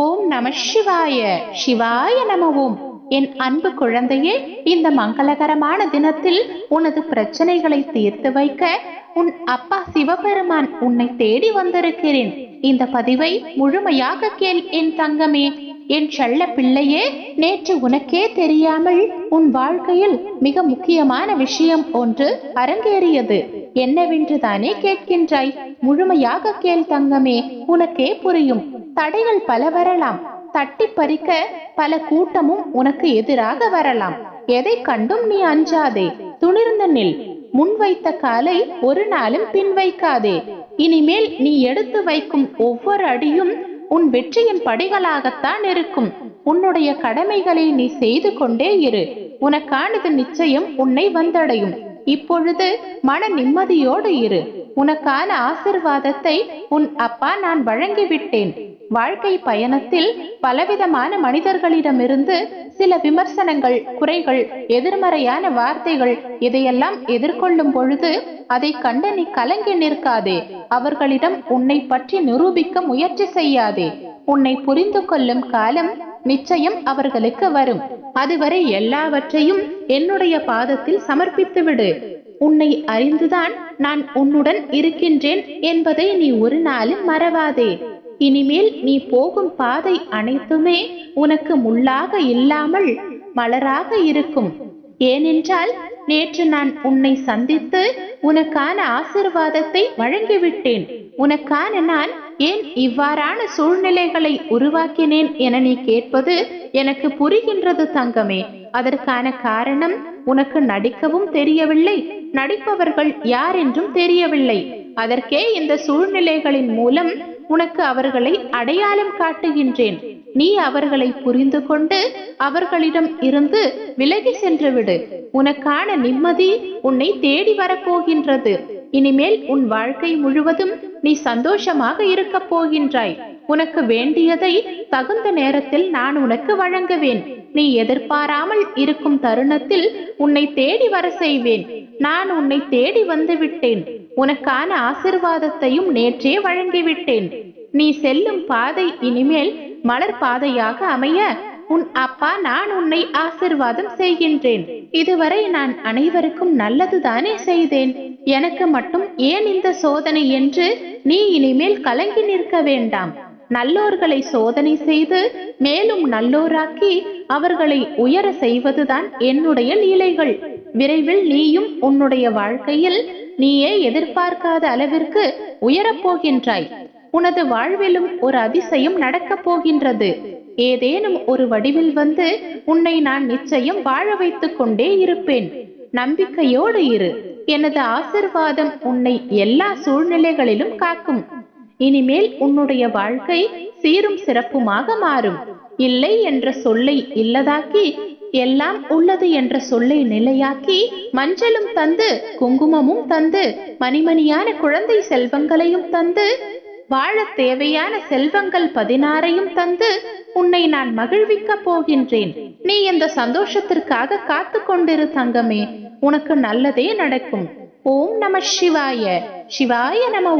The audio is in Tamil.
ஓம் நம சிவாய. சிவாய நம ஓம் என் அன்பு குழந்தையே இந்த மங்களகரமான தினத்தில் உனது பிரச்சனைகளை தீர்த்து வைக்க உன் அப்பா சிவபெருமான் உன்னை தேடி வந்திருக்கிறேன். இந்த பதிவை முழுமையாக கேள் என் தங்கமே. என் செல்ல பிள்ளையே நேற்று உனக்கே தெரியாமல் உன் வாழ்க்கையில் மிக முக்கியமான விஷயம் ஒன்று அரங்கேறியது. என்னவென்று தானே கேட்கின்றாய். முழுமையாக கேள் தங்கமே உனக்கே புரியும். தடைகள் பல வரலாம். தட்டி பறிக்க பல கூட்டமும் உனக்கு எதிராக வரலாம். எதை கண்டும் நீ அஞ்சாதே. துணிர்ந்த நில். முன் வைத்த காலை ஒரு நாளும் பின் வைக்காதே. இனிமேல் நீ எடுத்து வைக்கும் ஒவ்வொரு அடியும் உன் வெற்றியின் படிகளாகத்தான் இருக்கும். உன்னுடைய கடமைகளை நீ செய்து கொண்டே இரு. உனக்கானது நிச்சயம் உன்னை வந்தடையும். இப்பொழுது மன நிம்மதியோடு இரு. உனக்கான ஆசிர்வாதத்தை உன் அப்பா நான் வழங்கிவிட்டேன். வாழ்க்கை பயணத்தில் பலவிதமான மனிதர்களிடமிருந்து சில விமர்சனங்கள் குறைகள் எதிர்மறையான வார்த்தைகள் இதையெல்லாம் எதிர்கொள்ளும் பொழுது அதை கண்டு நீ கலங்கி நிற்காதே. அவர்களிடம் உன்னை பற்றி நிரூபிக்க முயற்சி செய்யாதே. உன்னை புரிந்து கொள்ளும் காலம் நிச்சயம் அவர்களுக்கு வரும். அதுவரை எல்லாவற்றையும் என்னுடைய பாதத்தில் சமர்ப்பித்து விடு உன்னை அறிந்துதான் நான் உன்னுடன் இருக்கின்றேன் என்பதை நீ ஒரு நாளும் மறவாதே. இனிமேல் நீ போகும் பாதை அனைத்துமே உனக்கு முள்ளாக இல்லாமல் மலராக இருக்கும். ஏனென்றால் நேற்று நான் உன்னை சந்தித்து உனக்கான ஆசிர்வாதத்தை வழங்கிவிட்டேன். உனக்கான நான் ஏன் இவ்வாறான சூழ்நிலைகளை உருவாக்கினேன் என நீ கேட்பது எனக்கு புரிகின்றது தங்கமே. அதற்கான காரணம் உனக்கு நடிக்கவும் தெரியவில்லை. நடிப்பவர்கள் யார் என்றும் தெரியவில்லை. அதற்கே இந்த சூழ்நிலைகளின் மூலம் உனக்கு அவர்களை அடையாளம் காட்டுகின்றேன். நீ அவர்களை புரிந்து கொண்டு அவர்களிடம் இருந்து விலகி சென்று விடு உனக்கான நிம்மதி உன்னை தேடி வரப்போகின்றது. இனிமேல் உன் வாழ்க்கை முழுவதும் நீ சந்தோஷமாக இருக்க போகின்றாய். உனக்கு வேண்டியதை தகுந்த நேரத்தில் நான் உனக்கு வழங்குவேன். நீ எதிர்பாராமல் இருக்கும் தருணத்தில் உன்னை தேடி வர செய்வேன். நான் உன்னை தேடி வந்து விட்டேன். உனக்கான ஆசிர்வாதத்தையும் நேற்றே வழங்கிவிட்டேன் நீ செல்லும் பாதை இனிமேல் மலர் பாதையாக அமைய. உன் அப்பா நான் உன்னை ஆசிர்வாதம் செய்கின்றேன். இதுவரை நான் அனைவருக்கும் நல்லதுதானே செய்தேன். எனக்கு மட்டும் ஏன் இந்த சோதனை என்று நீ இனிமேல் கலங்கி நிற்க வேண்டாம். நல்லோர்களை சோதனை செய்து மேலும் நல்லோராக்கி அவர்களை உயர செய்வதுதான் என்னுடைய லீலைகள். விரைவில் நீயும் உன்னுடைய வாழ்க்கையில் நீயே எதிர்பார்க்காத அளவிற்கு உயரப் போகின்றாய். உனது வாழ்விலும் ஒரு அதிசயம் நடக்கப் போகின்றது. ஏதேனும் ஒரு வடிவில் வந்து உன்னை நான் நிச்சயம் வாழ வைத்துக் கொண்டே இருப்பேன். நம்பிக்கையோடு இரு. எனது ஆசிர்வாதம் உன்னை எல்லா சூழ்நிலைகளிலும் காக்கும். இனிமேல் உன்னுடைய வாழ்க்கை சீரும் சிறப்புமாக மாறும். இல்லை என்ற சொல்லை இல்லதாக்கி எல்லாம் உள்ளது என்ற சொல்லை நிலையாக்கி மஞ்சளும் தந்து குங்குமமும் தந்து மணிமணியான குழந்தை செல்வங்களையும் தந்து வாழ தேவையான செல்வங்கள் பதினாறையும் தந்து உன்னை நான் மகிழ்விக்க போகின்றேன். நீ இந்த சந்தோஷத்திற்காக காத்து கொண்டிரு தங்கமே. உனக்கு நல்லதே நடக்கும். ஓம் நம சிவாய. சிவாய நம